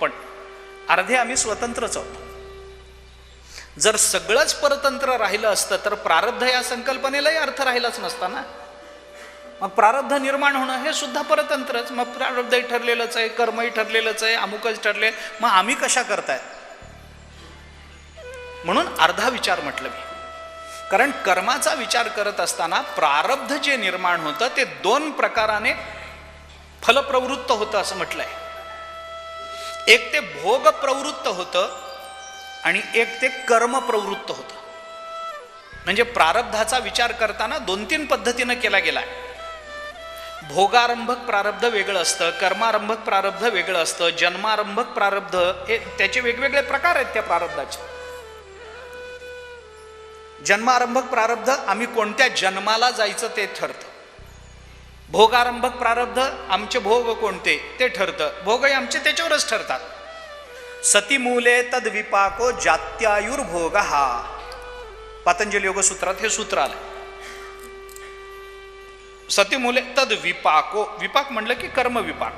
पण अर्धे आम्ही स्वतंत्रच आहोत. जर सगळंच परतंत्र राहिलं असतं तर प्रारब्ध या संकल्पनेलाही अर्थ राहिलाच नसता ना? मग प्रारब्ध निर्माण होणं हे सुद्धा परतंत्रच. मग प्रारब्धही ठरलेलंच आहे कर्मही ठरलेलंच आहे अमुकच ठरले. मग आम्ही कशा करताय म्हणून अर्धा विचार म्हटलं मी. कारण कर्माचा विचार करत असताना प्रारब्ध जे निर्माण होतं ते दोन प्रकाराने फलप्रवृत्त होतं असं म्हटलंय. एक ते भोग प्रवृत्त होतं आणि एक ते कर्म प्रवृत्त होतं. म्हणजे प्रारब्धाचा विचार करताना दोन तीन पद्धतीनं केला गेला भोगारंभक प्रारब्ध वेगळं असतं कर्मारंभक प्रारब्ध वेगळं असतं जन्मारंभक प्रारब्ध हे त्याचे वेगवेगळे प्रकार आहेत त्या प्रारब्धाचे. जन्मारंभक प्रारब्ध आम्ही कोणत्या जन्माला जायचं ते ठरतं. भोगारंभक प्रारब्ध आमचे भोग कोणते ते ठरतं. भोगही आमचे त्याच्यावरच ठरतात. सतीमूले तद्विपाको जात्यायुर्भोग हा पतंजली योगसूत्रात हे सूत्र आलं सतीमूले तद विपाको विपाक म्हणलं की कर्म विपाक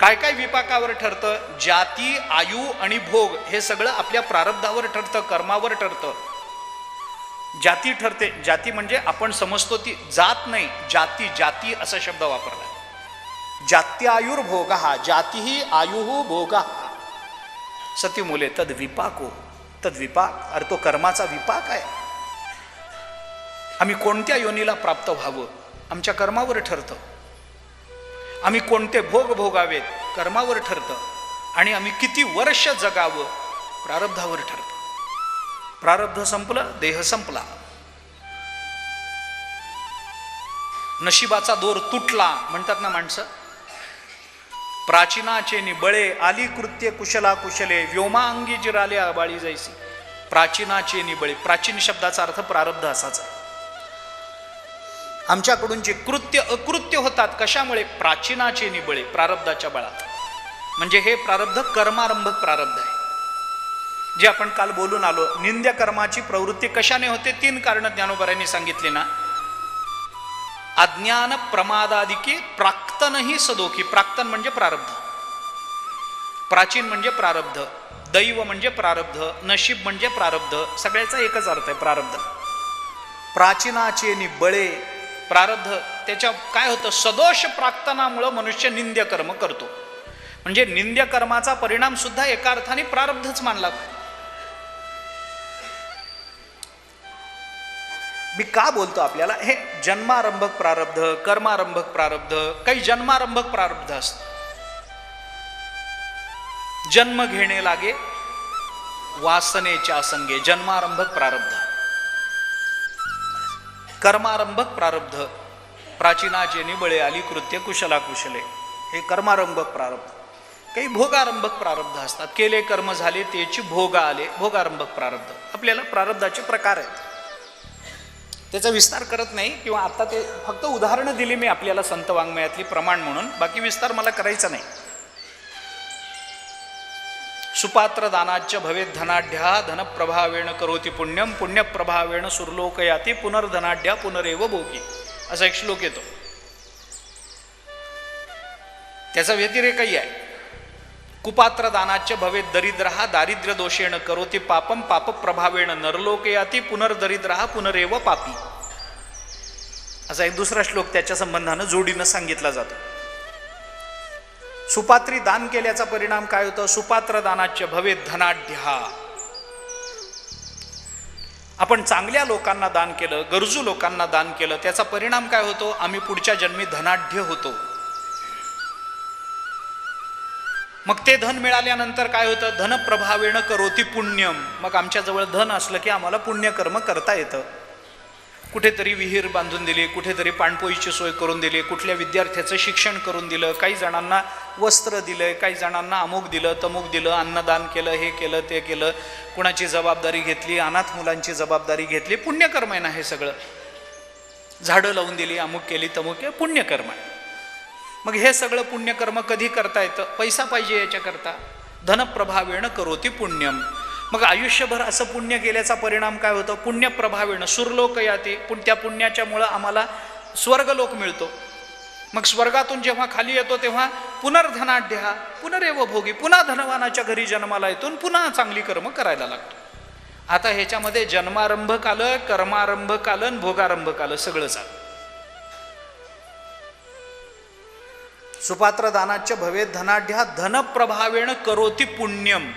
काय काय विपाकावर ठरतं? जाती आयु आणि भोग हे सगळं आपल्या प्रारब्धावर ठरतं कर्मावर ठरतं. जाती ठरते. जाती म्हणजे आपण समजतो ती जात नाही जाती जाती असा शब्द वापरला. जात्यायुर्भोग हा जातीही आयुः भोग. हा सती मुले तद विपाको तद विपाक अरे तो कर्माचा विपाक आहे. आम्ही कोणत्या योनीला प्राप्त व्हावं? आमच्या कर्मावर ठरतं. आम्ही कोणते भोग भोगावेत? कर्मावर ठरतं. आणि आम्ही किती वर्ष जगावं? प्रारब्धावर ठरतं. प्रारब्ध संपलं देह संपला. नशिबाचा दोर तुटला म्हणतात ना माणसं. प्राचीनाचे निबळे आली कृत्य कुशला कुशले व्योमांगी जिराले आबाळी जायसी. प्राचीनाचे निबळे प्राचीन शब्दाचा अर्थ प्रारब्ध असाच आहे आमच्याकडून जे कृत्य अकृत्य होतात कशामुळे? प्राचीनाचे निबळे प्रारब्धाच्या बळात. म्हणजे हे प्रारब्ध कर्मारंभक प्रारब्ध आहे. जे आपण काल बोलून आलो निंद्य कर्माची प्रवृत्ती कशाने होते? तीन कारण ज्ञानोबऱ्यांनी सांगितली ना. अज्ञान प्रमादादिकी प्राक्तनही सदोखी. प्राक्तन म्हणजे प्रारब्ध. प्राचीन म्हणजे प्रारब्ध. दैव म्हणजे प्रारब्ध. नशीब म्हणजे प्रारब्ध. सगळ्याचा एकच अर्थ आहे प्रारब्ध. प्राचीनाचे निबळे प्रारब्ध. त्याच्या काय होतं? सदोष प्राक्तनामुळं मनुष्य निंद्य कर्म करतो. म्हणजे निंद्य कर्माचा परिणाम सुद्धा एका अर्थाने प्रारब्धच मानला मी का बोलतो आपल्याला? हे जन्मारंभक प्रारब्ध कर्मारंभक प्रारब्ध काही जन्मारंभक प्रारब्ध असत. जन्म घेणे लागे वासनेच्या संगे जन्मारंभक प्रारब्ध. कर्मारंभक प्रारब्ध प्राचीनाचे निबळे आली कृत्य कुशला कुशले. हे कर्मारंभक प्रारब्ध. काही भोगारंभक प्रारब्ध असतात. केले कर्म झाले त्याची भोग आले भोगारंभक प्रारब्ध. आपल्याला प्रारब्धाचे प्रकार आहेत. त्याचा विस्तार करत नाही किंवा आत्ता ते फक्त उदाहरणं दिली मी आपल्याला संत वाङ्मयातली प्रमाण म्हणून. बाकी विस्तार मला करायचा नाही. सुपात्र दानाच्य भवेत धनाढ्या धनप्रभावेण करोती पुण्यम पुण्यप्रभावेण सुरलोकयाती पुनर्धनाढ्या पुनरेव भोगी. असा एक श्लोक येतो. त्याचा व्यतिरेकही आहे. कुपात्र दानाच्य भवे दरिद्रहा दारिद्र्य दोषेण करोती पापम पाप प्रभावेण नरलोके नरलोकयाती पुनर्दरिद्रहा पुनरेव पापी. असा एक दुसरा श्लोक त्याच्या संबंधानं जोडीनं सांगितला जातो. सुपात्री दान केल्याचा परिणाम काय होतं? सुपात्र दानाच्य भवे धनाढ्या. आपण चांगल्या लोकांना दान केलं गरजू लोकांना दान केलं त्याचा परिणाम काय होतो? आम्ही पुढच्या जन्मी धनाढ्य होतो. मग ते धन मिळाल्यानंतर काय होतं? धनप्रभावेण करोती पुण्यम. मग आमच्याजवळ धन असलं की आम्हाला पुण्यकर्म करता येतं. कुठेतरी विहीर बांधून दिली कुठेतरी पाणपोईची सोय करून दिली कुठल्या विद्यार्थ्याचं शिक्षण करून दिलं काही जणांना वस्त्र दिलं काही जणांना अमुक दिलं तमुक दिलं अन्नदान केलं हे केलं ते केलं कुणाची जबाबदारी घेतली अनाथ मुलांची जबाबदारी घेतली पुण्यकर्म आहे ना हे सगळं. झाडं लावून दिली अमुक केली तमुक पुण्यकर्म आहे. मग हे सगळं पुण्यकर्म कधी करता येतं? पैसा पाहिजे याच्याकरता. धनप्रभावेण करोती पुण्यम. मग आयुष्यभर असं पुण्य केल्याचा परिणाम काय होतं? पुण्यप्रभावेण सुरलोक याते पुण त्या पुण्याच्यामुळं आम्हाला स्वर्गलोक मिळतो. मग स्वर्गातून जेव्हा खाली येतो तेव्हा पुनर्धनाढ्य पुनरेव भोगी पुन्हा धनवानाच्या घरी जन्माला येतून पुन्हा चांगली कर्म करायला लागतो. आता ह्याच्यामध्ये जन्मारंभ कालं कर्मारंभ कालन भोगारंभ कालं सगळं चालतं. सुपात्र दानाच्या भवेत धनाढ्या धनप्रभावेण करोती पुण्यम.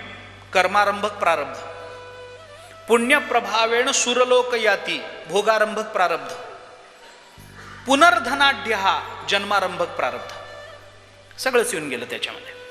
कर्मारंभक प्रारब्ध. पुण्यप्रभावेण सुरलोक याती भोगारंभक प्रारब्ध. पुनर्धनाढ्य हा जन्मारंभक प्रारब्ध. सगळंच येऊन गेलं त्याच्यामध्ये.